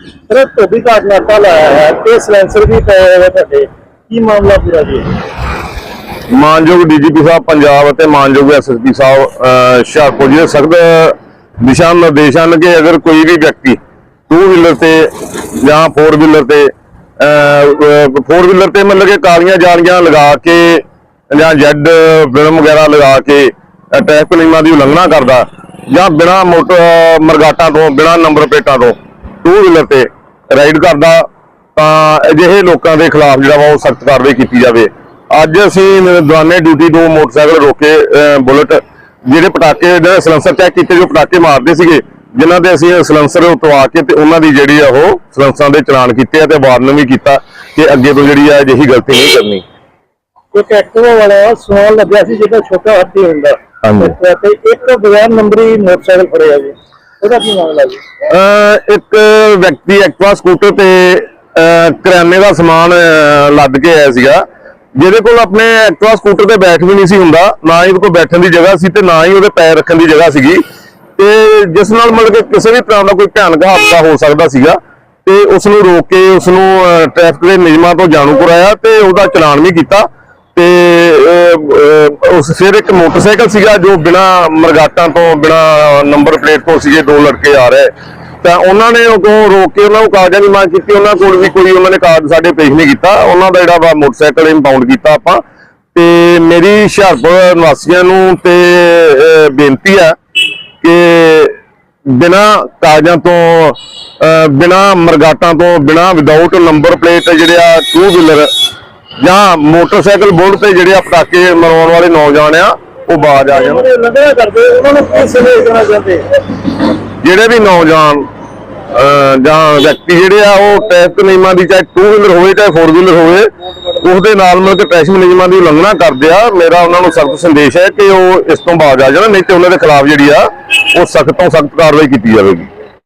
Sir ਧੋਬੀ ਘਾਟ ਨਾਕਾ ਲਾਇਆ ਹੈ। ਤੇ ਸਲੈਂਸਰ ਵੀ ਪਏ ਹੋਏ ਤੁਹਾਡੇ। ਕੀ ਮਾਮਲਾ ਪੂਰਾ ਜੀ? ਮਾਨਯੋਗ ਡੀਜੀਪੀ ਸਾਹਿਬ, ਪੰਜਾਬ ਅਤੇ ਮਾਨਯੋਗ ਐਸਐਸਪੀ ਸਾਹਿਬ ਹੁਸ਼ਿਆਰਪੁਰ ਜੀ ਦੇ ਸਖਤ ਦਿਸ਼ਾ ਨਿਰਦੇਸ਼ ਹਨ ਕਿ ਅਗਰ ਕੋਈ ਵੀ ਵਿਅਕਤੀ ਟੂ ਵੀਲਰ ਤੇ ਜਾਂ ਫੋਰ ਵੀਲਰ ਤੇ ਫੋਰ ਵੀਲਰ ਤੇ ਮਤਲਬ ਕਿ ਕਾਲੀਆਂ ਜਾਲੀਆਂ ਲਗਾ ਕੇ ਜਾਂ ਜੈਡ ਫਿਲਮ ਵਗੈਰਾ ਲਗਾ ਕੇ ਟ੍ਰੈਫਿਕ ਨਿਯਮਾਂ ਦੀ ਉਲੰਘਣਾ ਕਰਦਾ ਜਾਂ ਬਿਨਾ ਮੋਟਰ ਮਰਗਾਟਾਂ ਤੋਂ, ਬਿਨਾ ਨੰਬਰ ਪਲੇਟਾਂ ਤੋਂ ਟੂ ਵੀਲਰ ਤੇ ਰਾਈਡ ਕਰਦਾ ਤਾਂ ਅਜਿਹੇ ਲੋਕਾਂ ਦੇ ਖਿਲਾਫ ਜਿਹੜਾ ਵਾ ਉਹ ਸਖਤ ਕਾਰਵਾਈ ਕੀਤੀ ਜਾਵੇ। ਅੱਜ ਅਸੀਂ ਦਵਾਨੇ ਡਿਊਟੀ ਤੋਂ ਮੋਟਰਸਾਈਕਲ ਰੋਕੇ ਬੁਲਟ ਜਿਹੜੇ ਪਟਾਕੇ ਜਿਹੜੇ ਸਲੈਂਸਰ ਚੈੱਕ ਕੀਤੇ ਜੋ ਪਟਾਕੇ ਮਾਰਦੇ ਸੀਗੇ ਜਿਨ੍ਹਾਂ ਦੇ ਅਸੀਂ ਸਲੈਂਸਰ ਉਤਵਾ ਕੇ ਤੇ ਉਹਨਾਂ ਦੀ ਜਿਹੜੀ ਆ ਉਹ ਸਲੈਂਸਰਾਂ ਦੇ ਚਲਾਨ ਕੀਤੇ ਆ ਤੇ ਵਾਰਨ ਵੀ ਕੀਤਾ ਕਿ ਅੱਗੇ ਤੋਂ ਜਿਹੜੀ ਆ ਅਜਿਹੀ ਗਲਤੀ ਨਹੀਂ ਕਰਨੀ। ਇੱਕ ਐਕਟਿਵਾ ਵਾਲਾ ਸਵਾਲ ਲੱਗਿਆ ਸੀ ਜਿਹੜਾ ਛੋਟਾ ਹਾਥੀ ਹੁੰਦਾ। ਤੇ ਇੱਕ ਬਗੈਰ ਨੰਬਰੀ ਮੋਟਰਸਾਈਕਲ ਫੜਿਆ ਜੀ। ਉਹਦਾ ਕੀ ਮਾਮਲਾ ਜੀ? ਅਹ ਇੱਕ ਵਿਅਕਤੀ ਐਕਟਿਵਾ ਸਕੂਟਰ ਤੇ, ਅਹ ਕਰਿਆਨੇ ਦਾ ਸਮਾਨ, ਅਹ ਲੱਦ ਕੇ ਆਇਆ ਸੀਗਾ। ਜਿਹਦੇ ਕੋਲ ਆਪਣੇ ਐਕਟਿਵਾ ਸਕੂਟਰ ਤੇ ਬੈਠ ਵੀ ਨਹੀਂ ਸੀ ਹੁੰਦਾ, ਨਾ ਹੀ ਉਹਦੇ ਕੋਲ ਬੈਠਣ ਦੀ ਜਗ੍ਹਾ ਸੀ ਤੇ ਨਾ ਹੀ ਉਹਦੇ ਪੈਰ ਰੱਖਣ ਦੀ ਜਗ੍ਹਾ ਸੀਗੀ। ਤੇ ਜਿਸ ਨਾਲ ਮਤਲਬ ਕਿ ਕਿਸੇ ਵੀ ਤਰ੍ਹਾਂ ਦਾ ਕੋਈ ਭਿਆਨਕ ਹਾਦਸਾ ਹੋ ਸਕਦਾ ਸੀਗਾ, ਤੇ ਉਸ ਨੂੰ ਰੋਕ ਕੇ ਉਸ ਨੂੰ ਟ੍ਰੈਫਿਕ ਦੇ ਨਿਯਮਾਂ ਤੋਂ ਜਾਣੂ ਕਰਾਇਆ ਤੇ ਉਹਦਾ ਚਲਾਨ ਵੀ ਕੀਤਾ। ਤੇ ਉਸ ਫਿਰ ਇੱਕ ਮੋਟਰਸਾਈਕਲ ਸੀਗਾ ਜੋ ਬਿਨਾ ਮਰਗਾਟਾਂ ਤੋਂ ਬਿਨਾ ਨੰਬਰ ਪਲੇਟ ਤੋਂ ਸੀਗੇ ਦੋ ਲੜਕੇ ਆ ਰਹੇ। ਤਾਂ ਉਹਨਾਂ ਨੇ ਉਹ ਰੋਕ ਕੇ ਉਹਨਾਂ ਨੂੰ ਕਾਗਜ਼ਾਂ ਦੀ ਮੰਗ ਕੀਤੀ। ਉਹਨਾਂ ਕੋਲ ਵੀ ਕੋਈ ਉਹਨਾਂ ਨੇ ਕਾਗਜ਼ ਸਾਡੇ ਪੇਸ਼ ਨਹੀਂ ਕੀਤਾ। ਉਹਨਾਂ ਦਾ ਜਿਹੜਾ ਵਾ ਮੋਟਰਸਾਈਕਲ ਇੰਪਾਊਂਡ ਕੀਤਾ ਆਪਾਂ। ਤੇ ਮੇਰੀ ਹੁਸ਼ਿਆਰਪੁਰ ਨਿਵਾਸੀਆਂ ਨੂੰ ਤੇ ਬੇਨਤੀ ਹੈ ਕਿ ਬਿਨਾ ਕਾਗਜ਼ਾਂ ਤੋਂ ਅਹ, ਬਿਨਾ ਮਰਗਾਟਾਂ ਤੋਂ ਬਿਨਾ ਵਿਦਆਊਟ ਨੰਬਰ ਪਲੇਟ ਜਿਹੜੇ ਆ ਟੂ ਵੀਲਰ ਜਾਂ ਮੋਟਰਸਾਈਕਲ ਬੋਰਡ ਤੇ ਜਿਹੜੇ ਆ ਪਟਾਕੇ ਮਰਾਉਣ ਵਾਲੇ ਨੌਜਵਾਨ ਆ ਉਹ ਬਾਜ ਆ ਜਾਣ। ਉਲੰਘਣਾ ਕਰਦੇ ਉਹਨਾਂ ਨੂੰ ਕੀ ਸੰਦੇਸ਼ ਦੇਣਾ ਚਾਹੁੰਦੇ? ਜਿਹੜੇ ਵੀ ਨੌਜਵਾਨ ਜਾਂ ਵਿਅਕਤੀ ਜਿਹੜੇ ਆ ਉਹ ਟ੍ਰੈਫਿਕ ਨਿਯਮਾਂ ਦੀ ਚਾਹੇ ਟੂ ਵੀਲਰ ਹੋਵੇ ਚਾਹੇ ਫੋਰ ਵੀਲਰ ਹੋਵੇ ਉਸ ਦੇ ਨਾਲ ਮਿਲ ਕੇ ਟ੍ਰੈਫਿਕ ਨਿਯਮਾਂ ਦੀ ਉਲੰਘਣਾ ਕਰਦੇ ਆ। ਮੇਰਾ ਉਹਨਾਂ ਨੂੰ ਸਖਤ ਸੰਦੇਸ਼ ਹੈ ਕਿ ਉਹ ਇਸ ਤੋਂ ਬਾਜ ਆ ਜਾਣ ਨਹੀਂ ਤੇ ਉਹਨਾਂ ਦੇ ਖਿਲਾਫ ਜਿਹੜੀ ਆ ਉਹ ਸਖਤ ਤੋਂ ਸਖਤ ਕਾਰਵਾਈ ਕੀਤੀ ਜਾਵੇਗੀ।